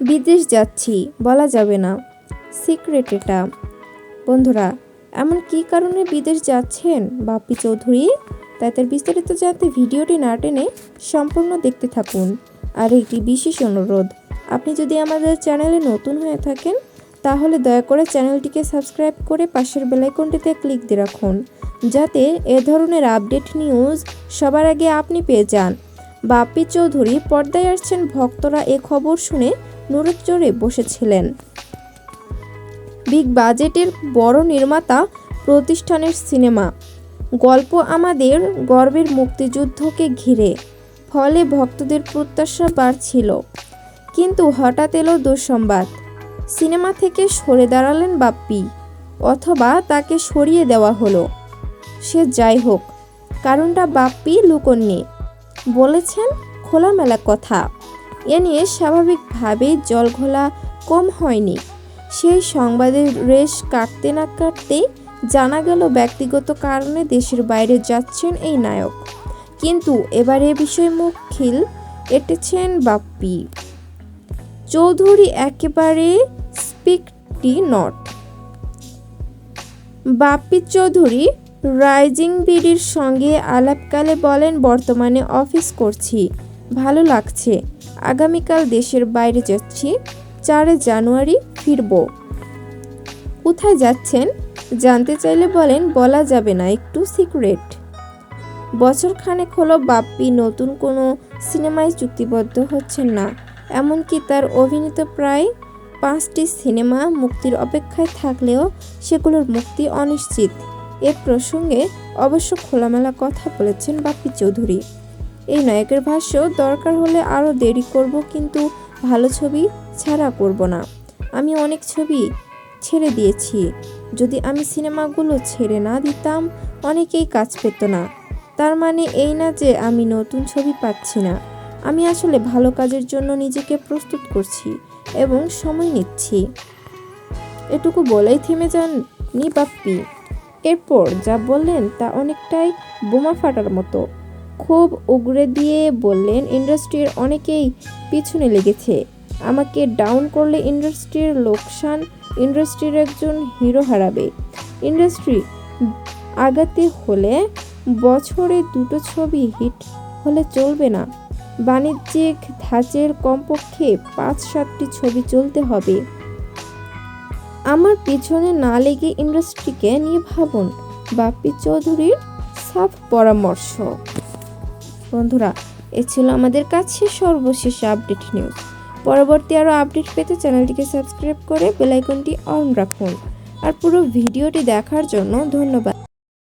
বিদেশ যাচ্ছি, বলা যাবে না। সিক্রেট এটা। বন্ধুরা, এমন কী কারণে বিদেশ যাচ্ছেন বাপ্পি চৌধুরী? তাই তার বিস্তারিত জানতে ভিডিওটি না টেনে সম্পূর্ণ দেখতে থাকুন। আর একটি বিশেষ অনুরোধ, আপনি যদি আমাদের চ্যানেলে নতুন হয়ে থাকেন, তাহলে দয়া করে চ্যানেলটিকে সাবস্ক্রাইব করে পাশের বেলাইকনটিতে ক্লিক দিয়ে রাখুন, যাতে এ ধরনের আপডেট নিউজ সবার আগে আপনি পেয়ে যান। বাপ্পি চৌধুরী পর্দায় আসছেন ভক্তরা এ খবর শুনে নুরুত চড়ে বসেছিলেন। বিগ বাজেটের বড় নির্মাতা প্রতিষ্ঠানের সিনেমা। গল্প আমাদের গর্বের মুক্তিযুদ্ধকে ঘিরে। ফলে ভক্তদের প্রত্যাশা বাড়ছিল। কিন্তু হঠাৎ এলো দুঃসংবাদ। সিনেমা থেকে সরে দাঁড়ালেন বাপ্পি, অথবা তাকে সরিয়ে দেওয়া হলো। সে যাই হোক, কারণটা বাপ্পি লুকননি। বলেছেন খোলামেলা কথা। এ নিয়ে স্বাভাবিকভাবেই জলঘোলা কম হয়নি। সেই সংবাদের রেশ কাটতে না কাটতেই জানা গেল ব্যক্তিগত কারণে দেশের বাইরে যাচ্ছেন এই নায়ক। কিন্তু এবার এ বিষয়ে মুখ খিল এটেছেন বাপ্পি। চৌধুরী একেবারে স্পিকটি নট। বাপ্পি চৌধুরী রাইজিং বিডির সঙ্গে আলাপকালে বলেন, বর্তমানে অফিস করছি। ভালো লাগছে। আগামীকাল দেশের বাইরে যাচ্ছি। চারে জানুয়ারি ফিরব। কোথায় যাচ্ছেন? জানতে চাইলে বলেন, বলা যাবে না, একটু সিক্রেট। বছর খানেক হলো বাপ্পি নতুন কোনো সিনেমায় চুক্তিবদ্ধ হচ্ছেন না। এমনকি তার অভিনীত প্রায় পাঁচটি সিনেমা মুক্তির অপেক্ষায় থাকলেও সেগুলোর মুক্তি অনিশ্চিত। এ প্রসঙ্গে অবশ্য খোলামেলা কথা বলেছেন বাপ্পি চৌধুরী। এই নায়কের ভাষ্য, দরকার হলে আরও দেরি করব কিন্তু ভালো ছবি ছাড়া করব না। আমি অনেক ছবি ছেড়ে দিয়েছি। যদি আমি সিনেমাগুলো ছেড়ে না দিতাম, অনেকেই কাজ পেত না। তার মানে এই না যে আমি নতুন ছবি পাচ্ছি না। আমি আসলে ভালো কাজের জন্য নিজেকে প্রস্তুত করছি এবং সময় নিচ্ছি। এটুকু বলেই থেমে যান নি বাপ্পি। এরপর যা বললেন তা অনেকটাই বোমা ফাটার মতো। খুব উগরে দিয়ে বললেন, ইন্ডাস্ট্রির অনেকেই পিছনে লেগেছে। আমাকে ডাউন করলে ইন্ডাস্ট্রির লোকসান ইন্ডাস্ট্রির একজন হিরো হারাবে। ইন্ডাস্ট্রি আগাতে হলে বছরে দুটো ছবি হিট হলে চলবে না। বাণিজ্যিক ধাঁচের কমপক্ষে পাঁচ সাতটি ছবি চলতে হবে। আমার পিছনে না লেগে ইন্ডাস্ট্রিকে নিয়ে ভাবুন, বাপ্পি চৌধুরীর সাফ পরামর্শ। বন্ধুরা, এ ছিল আমাদের কাছে সর্বশেষ আপডেট নিউজ। পরবর্তী আরও আপডেট পেতে চ্যানেলটিকে সাবস্ক্রাইব করে বেলাইকনটি অন রাখুন। আর পুরো ভিডিওটি দেখার জন্য ধন্যবাদ।